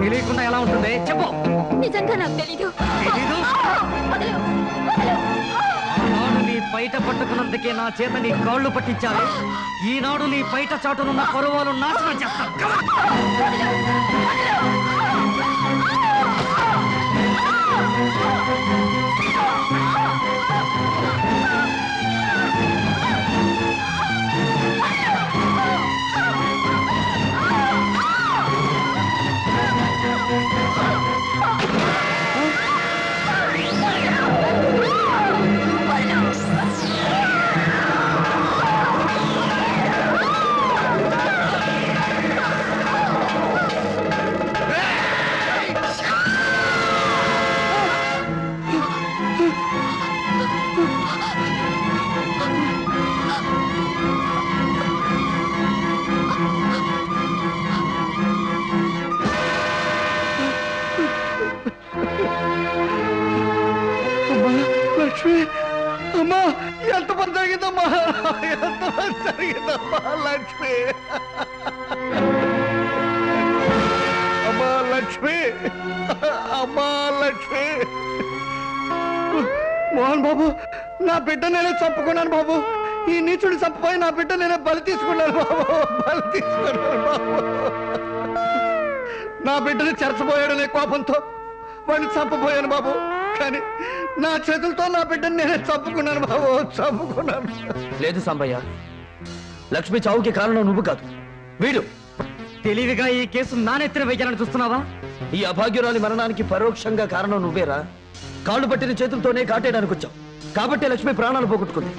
తెలియకుండా ఎలా ఉంటుంది? చెప్పు. నిజంగా నాకు తెలీదు. తెలీదు? వదలు, నీ బయట పట్టుకున్నందుకే నా చేత నీ కాళ్ళు పట్టించాలి. ఈనాడు నీ బయట చాటునున్న పరువాలు నాశనం చేస్తాను. లక్ష్మి అమ్మా ఎంత పని జరిగిందమ్మా? ఎంత పని జరిగిందమ్మా లక్ష్మి? అమ్మా లక్ష్మి? అమ్మా లక్ష్మి? మోహన్ బాబు నా బిడ్డ నేనే చంపుకున్నాను బాబు. ఈ నీచుడు చంపపోయి నా బిడ్డ నేనే బలి తీసుకున్నాను బాబు. బలి తీసుకున్నాను బాబు. నా బిడ్డని చెరచబోయాడనే కోపంతో వాడిని చంపబోయాను బాబు. కానీ నా చేతులతో నా బిడ్డని నేనే చంపుకున్నాను బాబు చంపుకున్నాను. లేదు సాంబయ్య. లక్ష్మి చావుకి కారణం నువ్వు కాదు. వీడు. తెలివిగా ఈ కేసు నానెత్తిన వేయాలని చూస్తున్నావా? ఈ అభాగ్యురాలి మరణానికి పరోక్షంగా కారణం నువ్వేరా? కాళ్ళు పట్టిన చేతులతోనే కాటేయడానికి వచ్చావు. కాబట్టి లక్ష్మి ప్రాణాలు పోగొట్టుకుంది.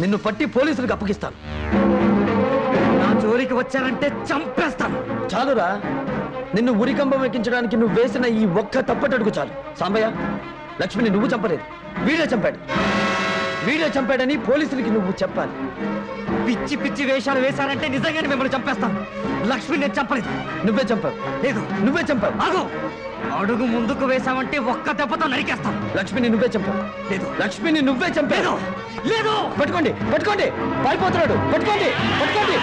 నిన్ను పట్టి పోలీసులకు అప్పగిస్తాను. నా జోలికి వచ్చారంటే చంపేస్తాను. చాలురా. నిన్ను ఉరికంబం ఎక్కించడానికి నువ్వు వేసిన ఈ ఒక్క తప్పటడుగు చాలు. సాంబయ్య లక్ష్మిని నువ్వు చంపలేదు. వీడే చంపాడు. వీడే చంపాడని పోలీసులకి నువ్వు చెప్పాలి. పిచ్చి పిచ్చి వేషాలు వేశారంటే నిజంగానే మిమ్మల్ని చంపేస్తాను లక్ష్మి నేను చంపలేదు. నువ్వే చంపావు. లేదు నువ్వే చంపావు. ఆగు! అడుగు ముందుకు వేశామంటే ఒక్క దెబ్బతో నరికేస్తాను లక్ష్మిని నువ్వే చంపావు. లేదు. లక్ష్మిని నువ్వే చంపావు. లేదు! పట్టుకోండి పట్టుకోండి. పారిపోతున్నాడు. పట్టుకోండి పట్టుకోండి.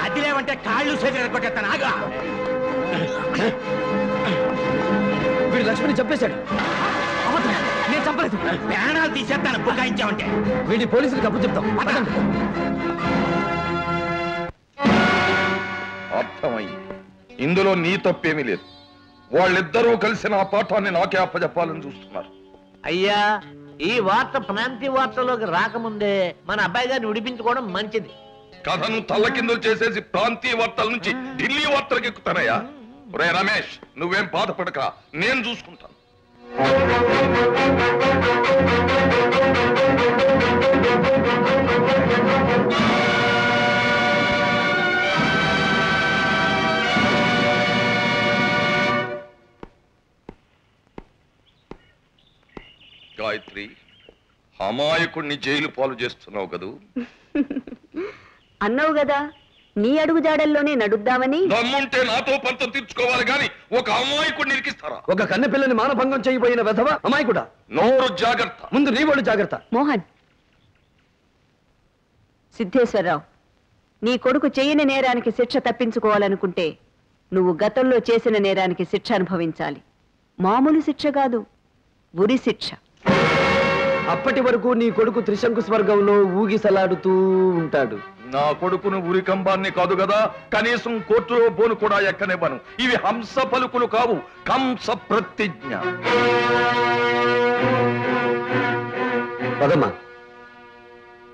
కదిలేవంటే కాళ్ళు చేతులు కొట్టేస్తాను. ఆగా! లక్ష్మిని చంపేశాడు. అబద్ధం. నేను చంపలేదు. ప్రాణాలు తీసేస్తాను బుకాయించామంటే వీడి పోలీసులకు అప్పు చెప్తాం. అర్థమైంది ఇందులో నీ తప్పేమీ లేదు. వాళ్ళిద్దరూ కలిసి నా పాఠాన్ని నాకే అప్పచెప్పాలని చూస్తున్నారు. అయ్యా ఈ వార్త ప్రాంతీయ వార్తలోకి రాకముందే మన అబ్బాయి గారిని విడిపించుకోవడం మంచిది. కథను తల్లకిందులు చేసేసి ప్రాంతీయ వార్తల నుంచి ఢిల్లీ వార్తలకు ఎక్కుతానయ్యా. ఒరే రమేష్ నువ్వేం బాధపడక నేను చూసుకుంటాను. గాయత్రి అమాయకుణ్ణి జైలు పాలు చేస్తున్నావు కదూ? అన్నావు కదా నీ అడుగు జాడల్లోనే నడుద్దామని? దమ్ముంటే నాతో పంతం తీర్చుకోవాలి గాని ఒక అమాయకుడిని ఇరికిస్తారా ఒక కన్నె పిల్లని మానభంగం చేయబోయిన వెధవ అమాయకుడా? నోరు జాగ్రత్త. ముందు నీ వాళ్ళు జాగ్రత్త. మోహన్. సిద్ధేశ్వరరావు నీ కొడుకు చేయని నేరానికి శిక్ష తప్పించుకోవాలనుకుంటే నువ్వు గతంలో చేసిన నేరానికి శిక్ష అనుభవించాలి. మామూలు శిక్ష కాదు ఉరి శిక్ష. అప్పటి వరకు నీ కొడుకు త్రిశంకు స్వర్గంలో ఊగిసలాడుతూ ఉంటాడు. నా కొడుకును ఉరికంబాన్ని కాదు కదా కనీసం కోర్టులో బోను కూడా ఎక్కనివ్వను. ఇవి హంస పలుకులు కావు కంస ప్రతిజ్ఞ. పదమ్మా